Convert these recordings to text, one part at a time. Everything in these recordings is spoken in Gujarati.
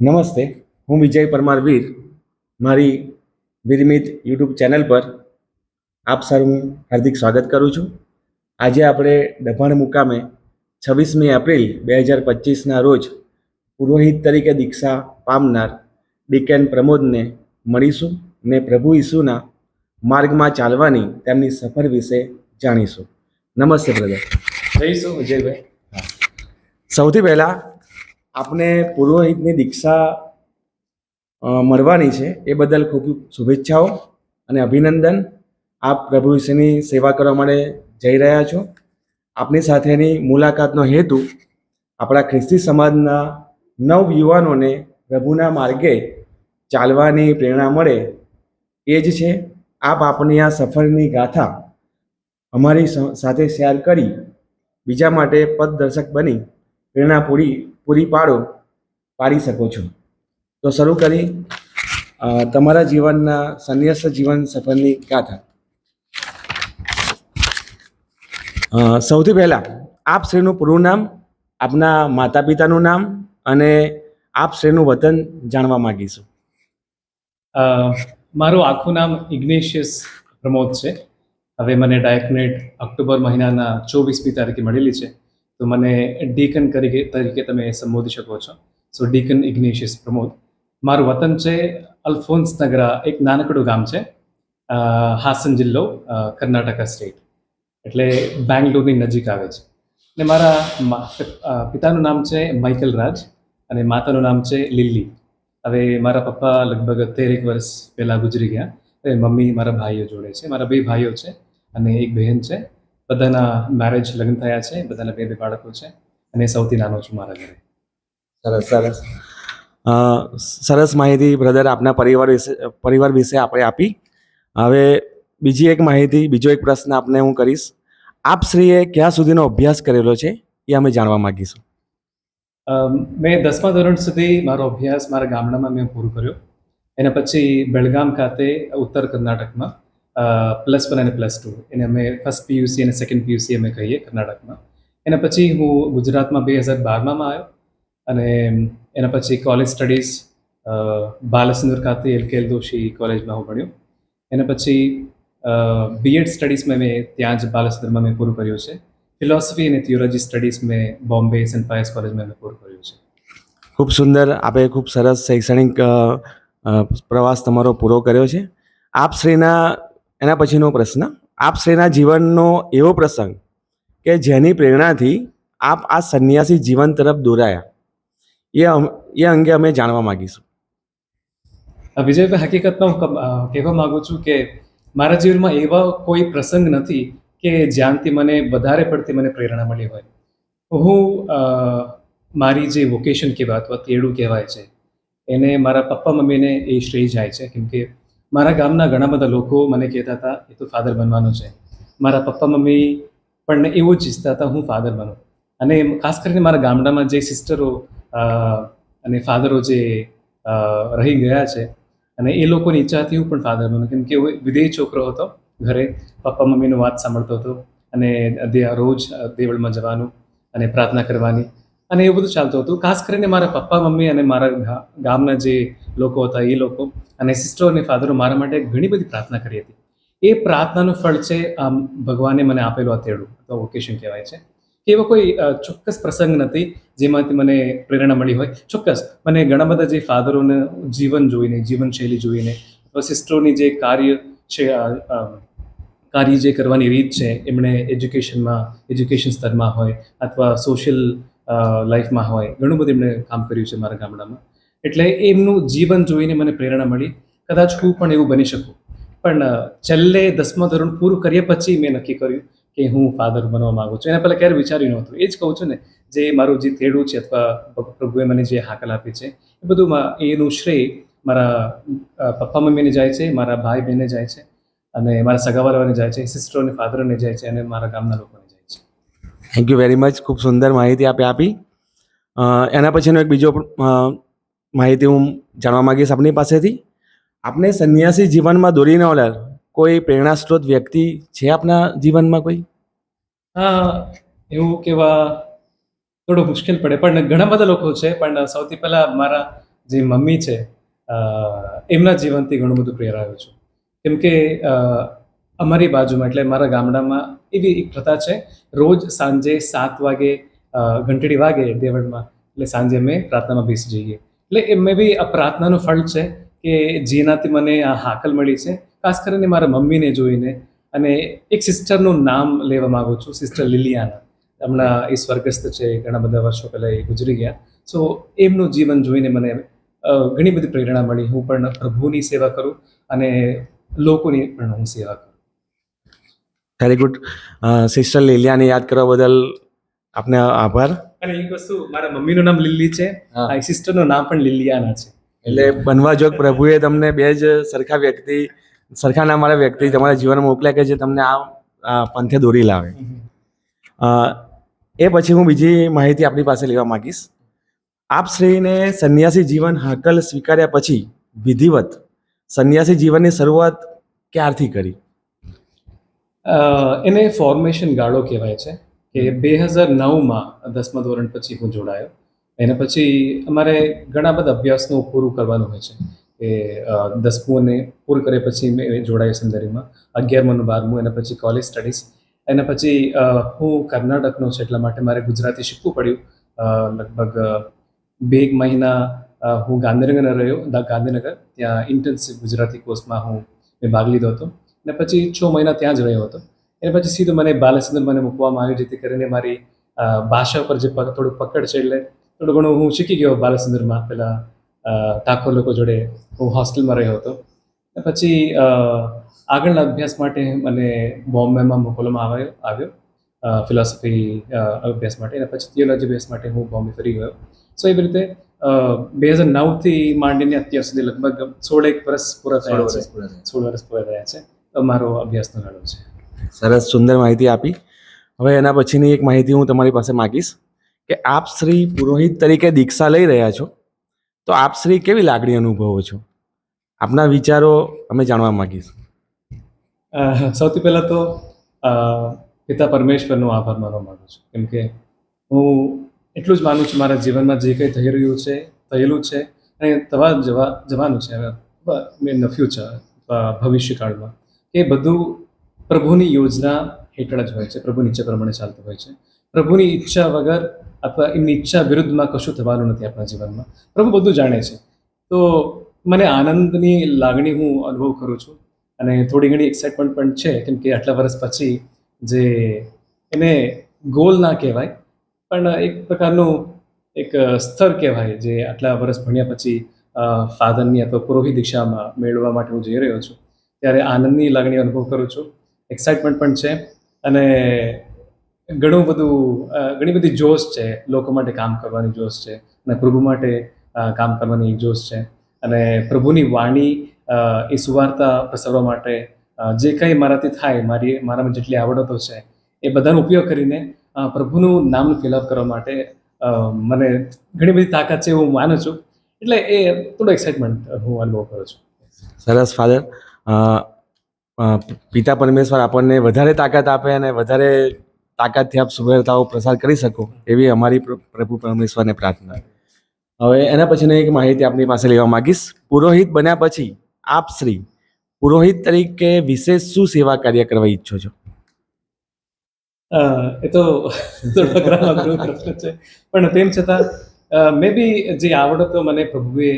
નમસ્તે હું વિજય પરમાર વીર. મારી વિરમિત યુટ્યુબ ચેનલ પર આપ સર્વનું હાર્દિક સ્વાગત કરું છું. આજે આપણે દભાણ મુકામે છવ્વીસમી એપ્રિલ બે હજાર પચીસના રોજ પુરોહિત તરીકે દીક્ષા પામનાર ડીકેન પ્રમોદને મળીશું ને પ્રભુ ઈસુના માર્ગમાં ચાલવાની તેમની સફર વિશે જાણીશું. નમસ્તે બ્રદર જઈશું વિજયભાઈ. સૌથી પહેલાં આપને પુરોહિતની દીક્ષા મળવાની છે એ બદલ ખૂબ શુભેચ્છાઓ અને અભિનંદન. આપ પ્રભુ વિશેની સેવા કરવા માટે જઈ રહ્યા છો. આપની સાથેની મુલાકાતનો હેતુ આપણા ખ્રિસ્તી સમાજના નવ યુવાનોને પ્રભુના માર્ગે ચાલવાની પ્રેરણા મળે એ જ છે. આપ આપની આ સફરની ગાથા અમારી સાથે શેર કરી બીજા માટે પથદર્શક બની પ્રેરણા પૂરી પૂરી પાડો, પાડી શકો છો. તો શરૂ કરી તમારા જીવનના સંન્યાસ જીવન સફરની ગાથા. સૌથી પહેલાં, આપ શ્રીનું પૂરું નામ, આપના માતા પિતાનું નામ અને આપ શ્રીનું વતન જાણવા માગીશું. મારું આખું નામ ઇગ્નેશિયસ પ્રમોદ છે. હવે મને ડાયકનેટ ઓક્ટોબર મહિનાના ચોવીસમી તારીખે મળેલી છે. તો મને ડીકન તરીકે તરીકે તમે સંબોધી શકો છો. સો ડીકન ઇગ્નેશિયસ પ્રમોદ. મારું વતન છે અલ્ફોન્સ નગરા, એક નાનકડું ગામ છે હાસન જિલ્લો કર્ણાટકા સ્ટેટ. એટલે બેંગ્લોરની નજીક આવે છે. ને મારા પિતાનું નામ છે માઇકલ રાજ અને માતાનું નામ છે લિલ્લી. હવે મારા પપ્પા લગભગ તેરેક વર્ષ પહેલાં ગુજરી ગયા. મમ્મી, મારા ભાઈઓ જોડે છે. મારા બે ભાઈઓ છે અને એક બહેન છે. બધાના મેરેજ લગ્ન થયા છે બધાના બે બે બાળકો છે અને સૌથી નાનો છું મારા ઘરે. સરસ સરસ. સરસ માહિતી બ્રધર આપના પરિવાર વિશે પરિવાર વિશે આપણે આપી. હવે બીજી એક માહિતી બીજો એક પ્રશ્ન આપને હું કરીશ. આપ શ્રીએ ક્યાં સુધીનો અભ્યાસ કરેલો છે એ અમે જાણવા માગીશું. મેં દસમા ધોરણ સુધી મારો અભ્યાસ મારા ગામડામાં મેં પૂરો કર્યો. એના પછી બેળગામ ખાતે ઉત્તર કર્ણાટકમાં. પ્લસ વન અને પ્લસ ટુ એને અમે ફર્સ્ટ પીયુસી અને સેકન્ડ પીયુસી અમે કહીએ કર્ણાટકમાં. એના પછી હું ગુજરાતમાં બે હજાર બારમાં આવ્યો અને એના પછી કોલેજ સ્ટડીઝ બાલસુંદર ખાતે એલ કે એલ દોશી કોલેજમાં હું ભણ્યો. એના પછી બીએડ સ્ટડીઝમાં મેં ત્યાં જ બાલસુંદરમાં મેં પૂરું કર્યું છે. ફિલોસોફી અને થિયોલોજી સ્ટડીઝ મેં બોમ્બે સેન્ટ પાયસ કોલેજમાં મેં પૂરું કર્યું છે. ખૂબ સુંદર. આપે ખૂબ સરસ શૈક્ષણિક પ્રવાસ તમારો પૂરો કર્યો છે. આપ શ્રીના એના પછીનો પ્રશ્ન, આપ શ્રેના જીવનનો એવો પ્રસંગ કે જેની પ્રેરણાથી આપ આ સંન્યાસી જીવન તરફ દોરાયા. એ એ અંગે અમે જાણવા માગીશું. વિજયભાઈ, હકીકતમાં હું કહેવા માગું છું કે મારા જીવનમાં એવા કોઈ પ્રસંગ નથી કે જ્યાંથી મને વધારે પડતી મને પ્રેરણા મળી હોય. હું મારી જે વોકેશન કહેવાય અથવા તેડું કહેવાય છે, એને મારા પપ્પા મમ્મીને એ શ્રેય જાય છે કેમ કે મારા ગામના ઘણા બધા લોકો મને કહેતા હતા એ તો ફાધર બનવાનો છે. મારા પપ્પા, મમ્મી પણ એવું જ ઈચ્છતા હતા હું ફાધર બનું. અને ખાસ કરીને મારા ગામડામાં જે સિસ્ટરો અને ફાધરો જે રહી ગયા છે અને એ લોકોની ઈચ્છાથી હું પણ ફાધર બનું. કેમ કે હું વિદેહી છોકરો હતો ઘરે, પપ્પા, મમ્મીનું વાત સાંભળતો હતો અને રોજ દેવળમાં જવાનું અને પ્રાર્થના કરવાની અને એવું બધું ચાલતું હતું. ખાસ કરીને મારા પપ્પા, મમ્મી અને મારા ગામના જે લોકો હતા, એ લોકો. અને સિસ્ટરો અને ફાધરો મારા માટે ઘણી બધી પ્રાર્થના કરી હતી. એ પ્રાર્થનાનું ફળ છે, આમ, ભગવાને મને આપેલું આ તેડું અથવા વોકેશન કહેવાય છે. એવો કોઈ ચોક્કસ પ્રસંગ નથી, જેમાંથી મને પ્રેરણા મળી હોય. ચોક્કસ, મને ઘણા બધા જે ફાધરોનું જીવન જોઈને, જીવનશૈલી જોઈને, અથવા સિસ્ટરોની જે કાર્ય છે કાર્ય જે કરવાની રીત છે, એમણે એજ્યુકેશનમાં એજ્યુકેશન સ્તરમાં હોય, અથવા સોશિયલ લાઈફમાં હોય, ઘણું બધું એમણે કામ કર્યું છે મારા ગામડામાં. એટલે એમનું જીવન જોઈને મને પ્રેરણા મળી. કદાચ હું પણ એવું બની શકું. પણ છેલ્લે દસમા ધોરણ પૂરું કર્યા પછી મેં નક્કી કર્યું કે હું ફાધર બનવા માંગુ છું. એના પહેલાં ક્યારે વિચાર્યું નહોતું. એ જ કહું છું ને, જે મારું જે તેડું છે અથવા પ્રભુએ મને જે હાકલ આપી છે, એ બધું એનું શ્રેય મારા પપ્પા મમ્મીને જાય છે, મારા ભાઈ બહેને જાય છે અને મારા સગાવાળાને જાય છે સિસ્ટરોને ફાધરોને જાય છે અને મારા ગામના લોકોને જાય છે. થેન્ક યુ વેરી મચ ખૂબ સુંદર માહિતી આપે આપી. એના પછીનો એક બીજો માહિતી હું જાણવા માગીશ આપની પાસેથી. આપને સંન્યાસી જીવનમાં દોરીને ઓલા કોઈ પ્રેરણા સ્ત્રોત વ્યક્તિ છે આપના જીવનમાં કોઈ? હા, એવું કહેવા થોડું મુશ્કેલ પડે, પણ ઘણા બધા લોકો છે, પણ સૌથી પહેલાં મારા જે મમ્મી છે એમના જીવનથી ઘણું બધું પ્રેરાયો છું. કેમ કે અમારી બાજુમાં, એટલે મારા ગામડામાં એવી એક પ્રથા છે, રોજ સાંજે સાત વાગે ઘંટડી વાગે દેવળમાં, એટલે સાંજે અમે પ્રાર્થનામાં બેસી જઈએ. એટલે એ મે બી આ પ્રાર્થનાનું ફળ છે કે જેનાથી મને આ હાકલ મળી છે. ખાસ કરીને મારા મમ્મીને જોઈને અને એક સિસ્ટરનું નામ લેવા માગું છું સિસ્ટર લિલિયાના હમણાં એ સ્વર્ગસ્થ છે, ઘણા બધા વર્ષો પહેલાં એ ગુજરી ગયા. સો એમનું જીવન જોઈને મને ઘણી બધી પ્રેરણા મળી. હું પણ પ્રભુની સેવા કરું અને લોકોની પણ હું સેવા કરું. વેરી ગુડ સિસ્ટર લીલિયાને યાદ કરવા બદલ આપને આભાર. અને એક વસ્તુ મારા મમ્મીનું નામ લીલી છે. સિસ્ટરનું નામ પણ લીલિયાના છે. એટલે બનવા જોગ પ્રભુએ તમને બે જ સરખા વ્યક્તિ સરખા નામવાળા વ્યક્તિ તમારા જીવનમાં મોકલ્યા કે જે તમને આ આ પંથે દોરી લાવે. એ પછી હું બીજી માહિતી આપણી પાસે લેવા માંગીશ. આપ શ્રીને સંન્યાસી જીવન હાકલ સ્વીકાર્યા પછી વિધિવત સંન્યાસી જીવનની શરૂઆત ક્યારથી કરી? એને ફોર્મેશન ગાળો કહેવાય છે. કે બે હજાર નવમાં દસમા ધોરણ પછી હું જોડાયો. એના પછી અમારે ઘણા બધા અભ્યાસનું પૂરું કરવાનું હોય છે. કે દસમું અને પૂરું કર્યા પછી મેં જોડાયો સંદર્ભમાં અગિયારમું બારમું એના પછી કોલેજ સ્ટડીઝ એના પછી હું કર્ણાટકનો છે એટલા માટે મારે ગુજરાતી શીખવું પડ્યું. લગભગ બે એક મહિના હું ગાંધીનગર રહ્યો ગાંધીનગર. ત્યાં ઇન્ટર્નશીપ ગુજરાતી કોર્સમાં હું મેં ભાગ લીધો હતો. અને પછી છ મહિના ત્યાં જ રહ્યો હતો. એના પછી સીધું મને બાલચંદ્ર મને મૂકવામાં આવ્યું જેથી કરીને મારી ભાષા પર જે થોડું પકડ છે એટલે થોડું ઘણું હું શીખી ગયો બાલચંદ્રમાં પેલા ઠાકોર લોકો જોડે હું હોસ્ટેલમાં રહ્યો હતો. પછી આગળના અભ્યાસ માટે મને બોમ્બેમાં મોકલવામાં આવ્યો આવ્યો ફિલોસોફી અભ્યાસ માટે. અને પછી થિયોલોજી અભ્યાસ માટે હું બોમ્બે ફરી ગયો. સો એવી રીતે બે હજાર નવથી માંડીને અત્યાર સુધી લગભગ સોળ એક વર્ષ પૂરા થયા છે. સોળ વર્ષ પૂરા થયા છે. તો મારો અભ્યાસનો ગાળો છે. સરસ સુંદર માહિતી આપી. હવે એના પછીની એક માહિતી હું તમારી પાસે માગીશ કે આપ શ્રી પુરોહિત તરીકે દીક્ષા લઈ રહ્યા છો, તો આપ શ્રી કેવી લાગણી અનુભવો છો? આપના વિચારો અમે જાણવા માગીશ. સૌથી પહેલાં તો પિતા પરમેશ્વરનો આભાર માનવા માગું છું. કેમ કે હું એટલું જ માનું છું, મારા જીવનમાં જે કંઈ થઈ રહ્યું છે, થયેલું છે, અને થવા જવા જવાનું છે. ઇન ધ ફ્યુચર ભવિષ્યકાળમાં. એ બધું પ્રભુની યોજના હેઠળ જ હોય છે. પ્રભુની ઈચ્છા પ્રમાણે ચાલતું હોય છે. પ્રભુની ઈચ્છા વગર અથવા એમની ઈચ્છા વિરુદ્ધમાં કશું થવાનું નથી આપણા જીવનમાં. પ્રભુ બધું જાણે છે. તો મને આનંદની લાગણી હું અનુભવ કરું છું. અને થોડી ઘણી એક્સાઇટમેન્ટ પણ છે, કેમ કે આટલા વર્ષ પછી જે એને ગોલ ના કહેવાય, પણ એક પ્રકારનું એક સ્તર કહેવાય જે આટલા વર્ષ ભણ્યા પછી ફાધરની અથવા પુરોહિત દિશામાં મેળવવા માટે હું જઈ રહ્યો છું. ત્યારે આનંદની લાગણી અનુભવ કરું છું. એક્સાઇટમેન્ટ પણ છે અને ઘણું બધું ઘણી બધી જોશ છે, લોકો માટે કામ કરવાની જોશ છે અને પ્રભુ માટે કામ કરવાની જોશ છે. અને પ્રભુની વાણી એ સુવાર્તા પ્રસરવા માટે જે કંઈ મારાથી થાય, મારી, મારામાં જેટલી આવડતો છે, એ બધાનો ઉપયોગ કરીને પ્રભુનું નામ ફિલઅપ કરવા માટે મને ઘણી બધી તાકાત છે એવું માનું છું. એટલે એ થોડો એક્સાઇટમેન્ટ હું અનુભવ કરું છું. સરસ ફાધર પિતા પરમેશ્વર આપણને વધારે તાકાત આપે અને વધારે તાકાતથી આપ સુભેરતાઓ પ્રસાર કરી શકો એવી અમારી પ્રભુ પરમેશ્વરને પ્રાર્થના. હવે એના પછીની એક માહિતી આપની પાસે લેવા માંગીશ. પુરોહિત બન્યા પછી આપ શ્રી પુરોહિત તરીકે વિશેષ શું સેવા કાર્ય કરવા ઈચ્છો છો? એ તો થોડો પ્રશ્ન છે. પણ તેમ છતાં મે બી જે આવડતો મને પ્રભુએ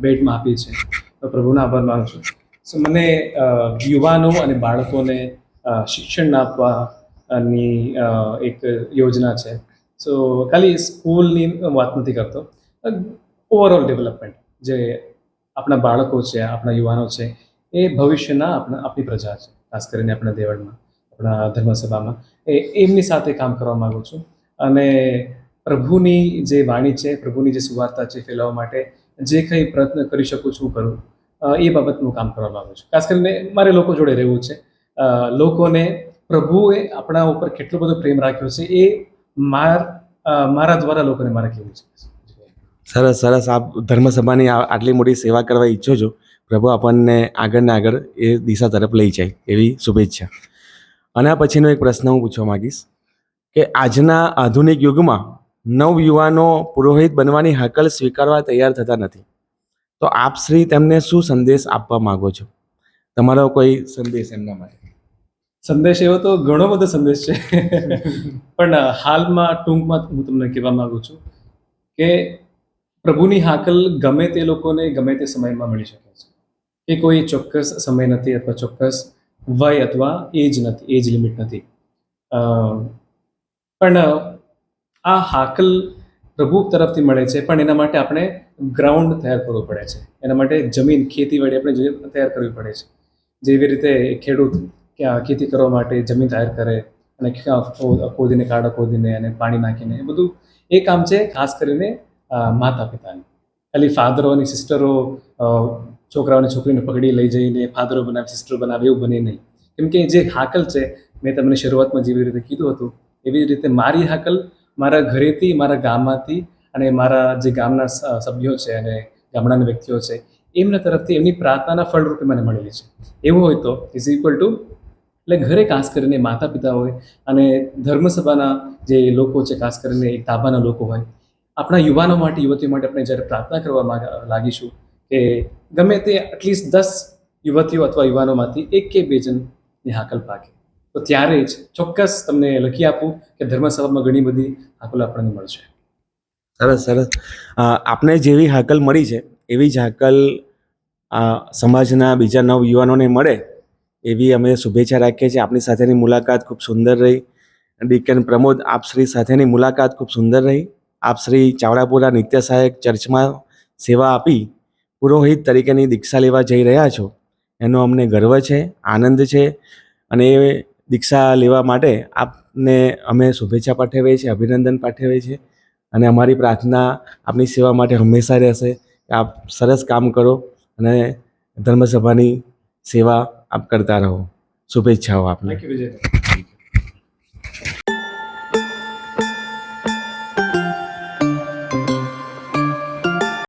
ભેટમાં આપી છે, તો પ્રભુના આભાર માનું છું. સો મને યુવાનો અને બાળકોને શિક્ષણ આપવાની એક યોજના છે. સો ખાલી સ્કૂલની વાત નથી કરતો. ઓવરઓલ ડેવલપમેન્ટ જે આપણા બાળકો છે, આપણા યુવાનો છે, એ ભવિષ્યના આપણા, આપણી પ્રજા છે. ખાસ કરીને આપણા દેવળમાં, આપણા ધર્મસભામાં. એ, એમની સાથે કામ કરવા માગું છું. અને પ્રભુની જે વાણી છે, પ્રભુની જે સુવાર્તા છે ફેલાવવા માટે, જે કંઈ પ્રયત્ન કરી શકું છું કરું. એ બાબતનું કામ કરવા માગું છું. ખાસ કરીને મારે લોકો જોડે રહેવું છે. લોકોને પ્રભુએ આપણા ઉપર કેટલો બધો પ્રેમ રાખ્યો છે એ માર મારા દ્વારા લોકોને મારે કહેવું છે. સરસ સરસ. આપ ધર્મસભાની આટલી મોટી સેવા કરવા ઈચ્છો છો, પ્રભુ આપણને આગળ ને આગળ એ દિશા તરફ લઈ જાય એવી શુભેચ્છા. અને આ પછીનો એક પ્રશ્ન હું પૂછવા માંગીશ કે આજના આધુનિક યુગમાં નવ યુવાનો પુરોહિત બનવાની હકલ સ્વીકારવા તૈયાર થતા નથી. તો આપ શ્રી તેમને શું સંદેશ આપવા માંગો છો? તમારો કોઈ સંદેશ એમના માટે? સંદેશ એવો તો ઘણો બધો સંદેશ છે. પણ હાલમાં ટૂંકમાં હું તમને કહેવા માંગુ છું કે પ્રભુની હાકલ ગમે તે લોકોને ગમે તે સમયમાં મળી શકે છે. એ કોઈ ચોક્કસ સમય નથી અથવા ચોક્કસ વય અથવા એજ નથી, એજ લિમિટ નથી. પણ આ હાકલ પ્રભુ તરફથી મળે છે. પણ એના માટે આપણે ગ્રાઉન્ડ તૈયાર કરવું પડે છે. એના માટે જમીન ખેતીવાડી આપણે જે તૈયાર કરવી પડે છે. જેવી રીતે ખેડૂત કે આ ખેતી કરવા માટે જમીન તૈયાર કરે અને ખોદીને, કાળા ખોદીને અને પાણી નાખીને એ બધું એ કામ છે ખાસ કરીને માતા પિતાને. ખાલી ફાધરો અને સિસ્ટરો છોકરાઓને છોકરીને પકડી લઈ જઈને ફાધરો બનાવે સિસ્ટરો બનાવે એવું બને નહીં. કેમ કે જે હાકલ છે, મેં તમને શરૂઆતમાં જેવી રીતે કીધું હતું, એવી રીતે મારી હાકલ મારા ઘરેથી, મારા ગામમાંથી અને મારા જે ગામના સભ્યો છે અને ગામડાના વ્યક્તિઓ છે, એમના તરફથી એમની પ્રાર્થનાના ફળરૂપે મને મળેલી છે. એવું હોય તો ઇઝ ઇક્વલ ટુ એટલે ઘરે ખાસ કરીને માતા પિતા હોય અને ધર્મસભાના જે લોકો છે, ખાસ કરીને એક તાબાના લોકો હોય, આપણા યુવાનો માટે, યુવતીઓ માટે આપણે જ્યારે પ્રાર્થના કરવા લાગીશું કે ગમે તે એટલીસ્ટ દસ યુવતીઓ અથવા યુવાનોમાંથી એક કે બે જણની હાકલ પાકે. તો ત્યારે જ ચોક્કસ તમને લખી આપું કે ધર્મસભામાં ઘણી બધી હાકલ આપણને મળશે. સરસ સરસ. આપને જેવી હાકલ મળી છે, એવી જ હાકલ સમાજના બીજા નવ યુવાનોને મળે, એવી અમે શુભેચ્છા રાખીએ છીએ. આપની સાથેની મુલાકાત ખૂબ સુંદર રહી. ડીકેન પ્રમોદ, આપ શ્રી સાથેની મુલાકાત ખૂબ સુંદર રહી. આપ શ્રી ચાવડાપુરા નિત્ય સહાયક ચર્ચમાં સેવા આપી, પુરોહિત તરીકેની દીક્ષા લેવા જઈ રહ્યા છો. એનો અમને ગર્વ છે, આનંદ છે અને એ દીક્ષા લેવા માટે આપને અમે શુભેચ્છા પાઠવીએ છીએ, અભિનંદન પાઠવીએ છીએ. અને અમારી પ્રાર્થના આપની સેવા માટે હંમેશા રહેશે આપ સરસ કામ કરો અને ધર્મસભાની સેવા આપ કરતા રહો. શુભેચ્છાઓ આપને.